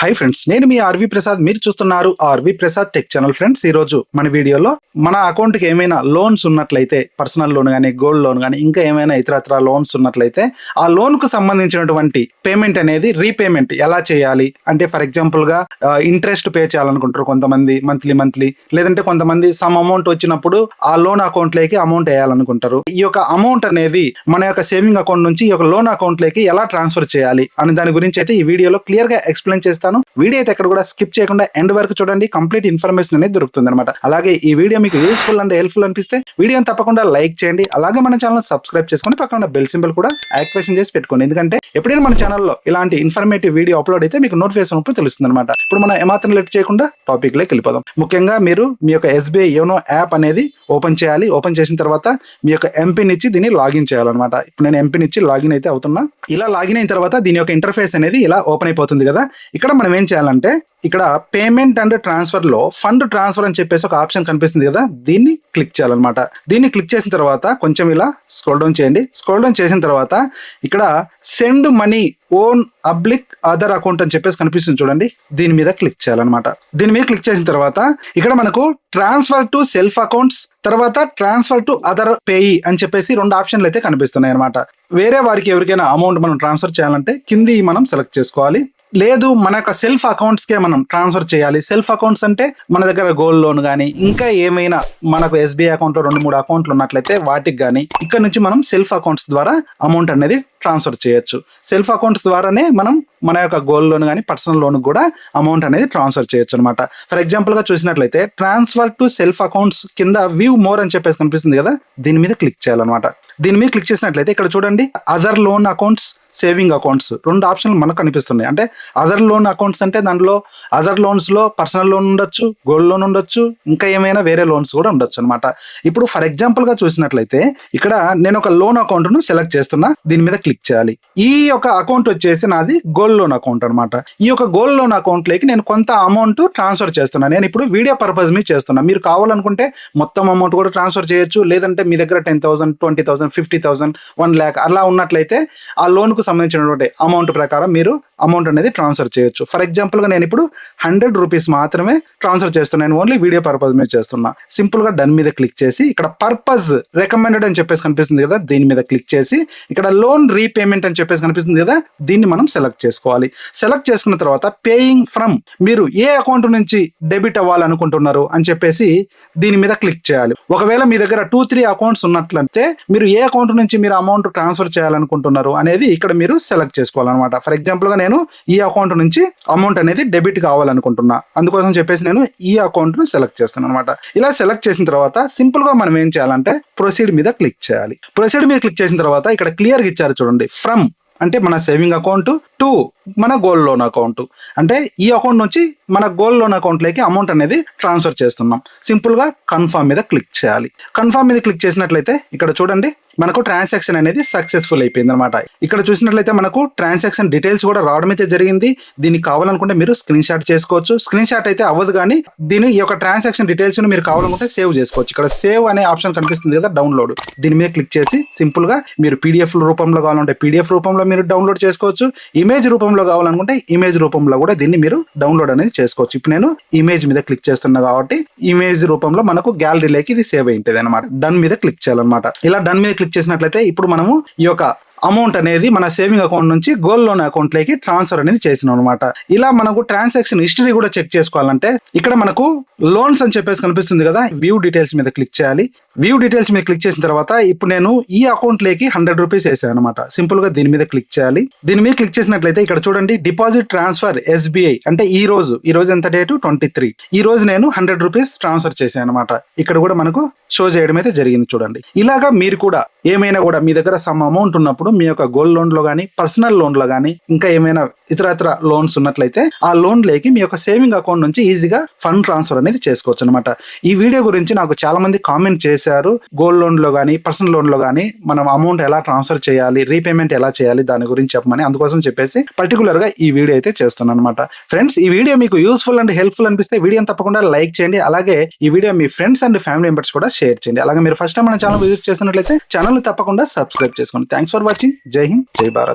Hi friends నేను మీ RV Prasad మీరు చూస్తున్నారు R V Prasad tech channel friends ఈ రోజు మన వీడియోలో మన అకౌంట్కి ఏమైనా లోన్స్ ఉన్నట్లయితే పర్సనల్ లోన్ కానీ గోల్డ్ లోన్ కానీ ఇంకా ఏమైనా ఇతరత్ర లోన్స్ ఉన్నట్లయితే ఆ లోన్కు సంబంధించినటువంటి పేమెంట్ అనేది రీపేమెంట్ ఎలా చేయాలి? అంటే ఫర్ ఎగ్జాంపుల్గా ఇంట్రెస్ట్ పే చేయాలనుకుంటారు కొంతమంది మంత్లీ మంత్లీ లేదంటే కొంతమంది సమ్ అమౌంట్ వచ్చినప్పుడు ఆ లోన్ అకౌంట్లోకి అమౌంట్ వేయాలనుకుంటారు. ఈ యొక్క అమౌంట్ అనేది మన యొక్క సేవింగ్ అకౌంట్ నుంచి ఈ యొక్క లోన్ అకౌంట్లోకి ఎలా ట్రాన్స్ఫర్ చేయాలి? అనే దాని గురించి అయితే ఈ వీడియోలో క్లియర్గా ఎక్స్ప్లెయిన్ చేసి చేస్తాను. వీడియో అయితే ఎక్కడ కూడా స్కిప్ చేయకుండా ఎండ్ వరకు చూడండి. కంప్లీట్ ఇన్ఫర్మేషన్ అనేది దొరుకుతుంది అనమాట అలాగే ఈ వీడియో మీకు యూస్ఫుల్ అండ్ హెల్ప్ఫుల్ అనిపిస్తే వీడియోని తప్పకుండా లైక్ చేయండి. అలాగే మన ఛానల్ సబ్స్క్రైబ్ చేసుకొని పక్కన బెల్ సింబల్ కూడా యాక్టివేషన్ చేసి పెట్టుకోండి. ఎందుకంటే ఎప్పుడైనా మన ఛానల్లో ఇలాంటి ఇన్ఫర్మేటివ్ వీడియో అప్లోడ్ అయితే మీకు నోటిఫికేషన్ అప్పుడు తెలుస్తుంది అనమాట ఇప్పుడు మనం ఏమాత్రం లెట్ చేయకుండా టాపిక్లోకి వెళ్ళిపోదాం. ముఖ్యంగా మీరు మీ యొక్క ఎస్బీఐ యోనో యాప్ అనేది ఓపెన్ చేయాలి. ఓపెన్ చేసిన తర్వాత మీ యొక్క ఎంపిన్ ఇచ్చి దీన్ని లాగిన్ చేయాలన్నమాట. ఇప్పుడు నేను ఎంపిన్ ఇచ్చి లాగిన్ అయితే అవుతున్నా. ఇలా లాగిన్ అయిన తర్వాత దీని యొక్క ఇంటర్ఫేస్ అనేది ఇలా ఓపెన్ అయిపోతుంది కదా. ఇక్కడ ఇక్కడ మనం ఏం చేయాలంటే ఇక్కడ పేమెంట్ అండ్ ట్రాన్స్ఫర్లో ఫండ్ ట్రాన్స్ఫర్ అని చెప్పేసి ఒక ఆప్షన్ కనిపిస్తుంది కదా దీన్ని క్లిక్ చేయాలన్నమాట. దీన్ని క్లిక్ చేసిన తర్వాత కొంచెం ఇలా స్క్రోల్ డౌన్ చేయండి. స్క్రోల్ డౌన్ చేసిన తర్వాత ఇక్కడ సెండ్ మనీ ఓన్ అబ్లిక్ అదర్ అకౌంట్ అని చెప్పేసి కనిపిస్తుంది చూడండి. దీని మీద క్లిక్ చేయాలన్నమాట. దీని మీద క్లిక్ చేసిన తర్వాత ఇక్కడ మనకు ట్రాన్స్ఫర్ టు సెల్ఫ్ అకౌంట్స్ తర్వాత ట్రాన్స్ఫర్ టు అదర్ పేయి అని చెప్పేసి రెండు ఆప్షన్లు అయితే కనిపిస్తున్నాయి అనమాట వేరే వారికి ఎవరికైనా అమౌంట్ మనం ట్రాన్స్ఫర్ చేయాలంటే కింది మనం సెలెక్ట్ చేసుకోవాలి. లేదు మన యొక్క సెల్ఫ్ అకౌంట్స్ కే మనం ట్రాన్స్ఫర్ చేయాలి. సెల్ఫ్ అకౌంట్స్ అంటే మన దగ్గర గోల్డ్ లోన్ కానీ ఇంకా ఏమైనా మనకు ఎస్బీఐ అకౌంట్లో రెండు మూడు అకౌంట్లు ఉన్నట్లయితే వాటికి కానీ ఇక్కడ నుంచి మనం సెల్ఫ్ అకౌంట్స్ ద్వారా అమౌంట్ అనేది ట్రాన్స్ఫర్ చేయొచ్చు. సెల్ఫ్ అకౌంట్స్ ద్వారానే మనం మన యొక్క గోల్డ్ లోన్ కానీ పర్సనల్ లోన్ కూడా అమౌంట్ అనేది ట్రాన్స్ఫర్ చేయొచ్చు అనమాట ఫర్ ఎగ్జాంపుల్గా చూసినట్లయితే ట్రాన్స్ఫర్ టు సెల్ఫ్ అకౌంట్స్ కింద వ్యూ మోర్ అని చెప్పేసి కనిపిస్తుంది కదా దీని మీద క్లిక్ చేయాలన్నమాట. దీని మీద క్లిక్ చేసినట్లయితే ఇక్కడ చూడండి other loan accounts saving accounts. రెండు ఆప్షన్లు మనకు కనిపిస్తున్నాయి. అంటే అదర్ లోన్ అకౌంట్స్ అంటే దాంట్లో అదర్ లోన్స్లో పర్సనల్ లోన్ ఉండొచ్చు గోల్డ్ లోన్ ఉండొచ్చు ఇంకా ఏమైనా వేరే లోన్స్ కూడా ఉండొచ్చు అనమాట ఇప్పుడు ఫర్ ఎగ్జాంపుల్గా చూసినట్లయితే ఇక్కడ నేను ఒక లోన్ అకౌంట్ను సెలెక్ట్ చేస్తున్నా దీని మీద క్లిక్ చేయాలి. ఈ యొక్క అకౌంట్ వచ్చేసి నాది గోల్డ్ లోన్ అకౌంట్ అనమాట ఈ యొక్క గోల్డ్ లోన్ అకౌంట్లోకి నేను కొంత అమౌంట్ ట్రాన్స్ఫర్ చేస్తున్నా. నేను ఇప్పుడు వీడియో పర్పస్ మీద చేస్తున్నా. మీరు కావాలనుకుంటే మొత్తం అమౌంట్ కూడా ట్రాన్స్ఫర్ చేయొచ్చు. లేదంటే మీ దగ్గర ten thousand twenty thousand fifty thousand one lakh అలా ఉన్నట్లయితే ఆ లోన్కు సంబంధించినటువంటి అమౌంట్ ప్రకారం మీరు అమౌంట్ అనేది ట్రాన్స్ఫర్ చేయొచ్చు. ఫర్ ఎగ్జాంపుల్గా నేను ఇప్పుడు హండ్రెడ్ రూపీస్ మాత్రమే ట్రాన్స్ఫర్ చేస్తున్నాను ఓన్లీ వీడియో పర్పస్ మీద చేస్తున్నా. సింపుల్గా డన్ మీద క్లిక్ చేసి ఇక్కడ పర్పస్ రికమెండెడ్ అని చెప్పేసి కనిపిస్తుంది కదా దీని మీద క్లిక్ చేసి ఇక్కడ లోన్ రీపేమెంట్ అని చెప్పేసి కనిపిస్తుంది కదా దీన్ని మనం సెలెక్ట్ చేసుకోవాలి. సెలెక్ట్ చేసుకున్న తర్వాత పేయింగ్ ఫ్రమ్ మీరు ఏ అకౌంట్ నుంచి డెబిట్ అవ్వాలనుకుంటున్నారు అని చెప్పేసి దీని మీద క్లిక్ చేయాలి. ఒకవేళ మీ దగ్గర టూ త్రీ అకౌంట్స్ ఉన్నట్లయితే మీరు ఏ అకౌంట్ నుంచి మీరు అమౌంట్ ట్రాన్స్ఫర్ చేయాలనుకుంటున్నారు అనేది ఇక్కడ మీరు సెలెక్ట్ చేసుకోవాలన్నమాట. ఫర్ ఎగ్జాంపుల్గా నేను ఈ అకౌంట్ నుంచి అమౌంట్ అనేది డెబిట్ కావాలనుకుంటున్నా. అందుకోసం చెప్పేసి నేను ఈ అకౌంట్ను సెలెక్ట్ చేస్తాను అనమాట ఇలా సెలెక్ట్ చేసిన తర్వాత సింపుల్గా మనం ఏం చేయాలంటే ప్రొసీడ్ మీద క్లిక్ చేయాలి. ప్రొసీడ్ మీద క్లిక్ చేసిన తర్వాత ఇక్కడ క్లియర్గా ఇచ్చారు చూడండి. ఫ్రమ్ అంటే మన సేవింగ్ అకౌంట్ టు మన గోల్డ్ లోన్ అకౌంట్ అంటే ఈ అకౌంట్ నుంచి మన గోల్డ్ లోన్ అకౌంట్లోకి అమౌంట్ అనేది ట్రాన్స్ఫర్ చేస్తున్నాం. సింపుల్గా కన్ఫామ్ కన్ఫర్మ్ మీద క్లిక్ చేయాలి. కన్ఫర్మ్ మీద క్లిక్ చేసినట్లయితే ఇక్కడ చూడండి మనకు ట్రాన్సాక్షన్ అనేది సక్సెస్ఫుల్ అయిపోయింది అనమాట ఇక్కడ చూసినట్లయితే మనకు ట్రాన్సాక్షన్ డీటెయిల్స్ కూడా రావడం అయితే జరిగింది. దీనికి కావాలనుకుంటే మీరు స్క్రీన్ షాట్ చేసుకోవచ్చు. స్క్రీన్ షాట్ అయితే అవ్వదు కానీ దీని ఈ యొక్క ట్రాన్సాక్షన్ డీటెయిల్స్ మీరు కావాలనుకుంటే సేవ్ చేసుకోవచ్చు. ఇక్కడ సేవ్ అనే ఆప్షన్ కనిపిస్తుంది కదా డౌన్లోడ్ దీని మీద క్లిక్ చేసి సింపుల్గా మీరు పీడిఎఫ్ రూపంలో కావాలంటే పీడిఎఫ్ రూపంలో మీరు డౌన్లోడ్ చేసుకోవచ్చు. ఇమేజ్ రూపంలో కావాలనుకుంటే ఇమేజ్ రూపంలో కూడా దీన్ని మీరు డౌన్లోడ్ అనేది చేసుకోవచ్చు. ఇప్పుడు నేను ఇమేజ్ మీద క్లిక్ చేస్తున్నా కాబట్టి ఇమేజ్ రూపంలో మనకు గ్యాలరీలోకి ఇది సేవ్ అయింటది అనమాట డన్ మీద క్లిక్ చేయాలన్నమాట. ఇలా డన్ మీద క్లిక్ చేసినట్లయితే ఇప్పుడు మనము ఈ యొక్క అమౌంట్ అనేది మన సేవింగ్ అకౌంట్ నుంచి గోల్డ్ లోన్ అకౌంట్లోకి ట్రాన్స్ఫర్ అనేది చేసినాం అనమాట ఇలా మనకు ట్రాన్సాక్షన్ హిస్టరీ కూడా చెక్ చేసుకోవాలంటే ఇక్కడ మనకు లోన్స్ అని చెప్పేసి కనిపిస్తుంది కదా వ్యూ డీటెయిల్స్ మీద క్లిక్ చేయాలి. వ్యూ డీటెయిల్స్ మీద క్లిక్ చేసిన తర్వాత ఇప్పుడు నేను ఈ అకౌంట్లోకి హండ్రెడ్ రూపీస్ వేసాను అనమాట సింపుల్గా దీని మీద క్లిక్ చేయాలి. దీని మీద క్లిక్ చేసినట్లయితే ఇక్కడ చూడండి డిపాజిట్ ట్రాన్స్ఫర్ ఎస్బీఐ అంటే ఈ రోజు ఈ రోజు ఎంత డేటు? Twenty three. ఈ రోజు నేను హండ్రెడ్ రూపీస్ ట్రాన్స్ఫర్ చేశాను అనమాట ఇక్కడ కూడా మనకు షో చేయడం అయితే జరిగింది చూడండి. ఇలాగా మీరు కూడా ఏమైనా కూడా మీ దగ్గర సమ్ అమౌంట్ ఉన్నప్పుడు మీ యొక్క గోల్డ్ లోన్లో కానీ పర్సనల్ లోన్లో కానీ ఇంకా ఏమైనా ఇతర ఇతర లోన్స్ ఉన్నట్లయితే ఆ లోన్లేకి మీ యొక్క సేవింగ్ అకౌంట్ నుంచి ఈజీగా ఫండ్ ట్రాన్స్ఫర్ అనేది చేసుకోవచ్చు అనమాట ఈ వీడియో గురించి నాకు చాలా మంది కామెంట్ చేశారు. గోల్డ్ లోన్లో కానీ పర్సనల్ లోన్లో కానీ మనం అమౌంట్ ఎలా ట్రాన్స్ఫర్ చేయాలి రీపేమెంట్ ఎలా చేయాలి దాని గురించి చెప్పమని అందుకోసం చెప్పేసి పర్టికులర్గా ఈ వీడియో అయితే చేస్తున్నాను అనమాట ఫ్రెండ్స్ ఈ వీడియో మీకు యూస్ఫుల్ అండ్ హెల్ప్ఫుల్ అనిపిస్తే వీడియోని తప్పకుండా లైక్ చేయండి. అలాగే ఈ వీడియో మీ ఫ్రెండ్స్ అండ్ ఫ్యామిలీ మెంబర్స్ కూడా షేర్ చేయండి. అలాగే మీరు ఫస్ట్ టైం మన ఛానల్ విజిట్ చేసినట్లయితే ఛానల్ తప్పకుండా సబ్స్క్రైబ్ చేసుకోండి. థ్యాంక్స్ ఫర్ వాచింగ్ वॉचिंग जय हिंद। जय भारत।